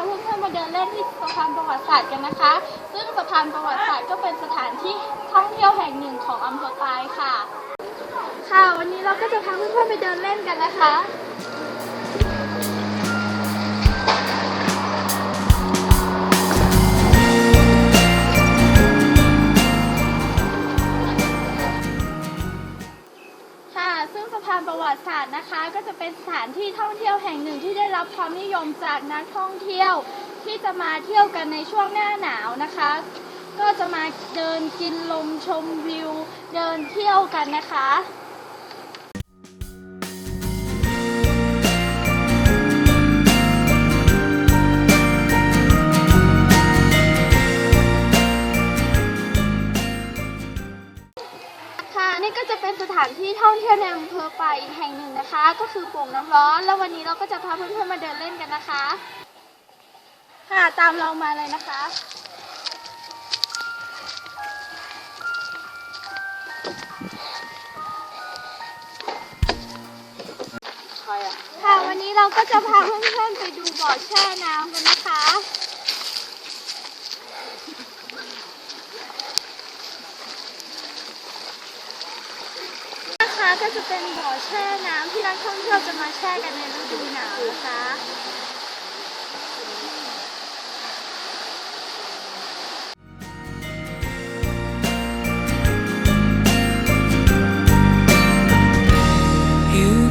าเพื่อนๆมาเดินเล่นที่สะพานประวัติศาสตร์กันนะคะ ซึ่งสะพานประวัติศาสตร์ก็เป็นสถานที่ท่องเที่ยวแห่งหนึ่งของอำเภอปายค่ะ ค่ะ วันนี้เราก็จะพาเพื่อนๆไปเดินเล่นกันนะคะ ซึ่งสะพานประวัติศาสตร์นะคะ ก็จะเป็นสถานที่ท่องเที่ยวแห่งหนึ่งที่ได้รับความนิยมจากนักท่องเที่ยว ที่จะมาเที่ยวกันในช่วงหน้าหนาวนะคะ ก็จะมาเดินกินลมชมวิว เดินเที่ยวกันนะคะ นี่ก็จะเป็นสถานที่ท่องเที่ยวในอำเภอปาอีกแห่งหนึ่งนะคะ ก็คือโป่งน้ำร้อน แล้ววันนี้เราก็จะพาเพื่อนๆมาเดินเล่นกันนะคะ ค่ะตามเรามาเลยนะคะค่ะวันนี้เราก็จะพาเพื่อนๆไปดูบ่อแช่น้ำกันนะคะ นะคะ ก็จะเป็นบ่อแช่น้ำที่นักท่องเที่ยวจะมาแช่กันในฤดูหนาวนะคะ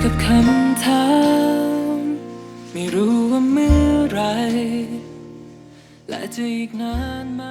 ับคำถามไม่รู้ว่าเมื่อไร และจะอีกนานไหม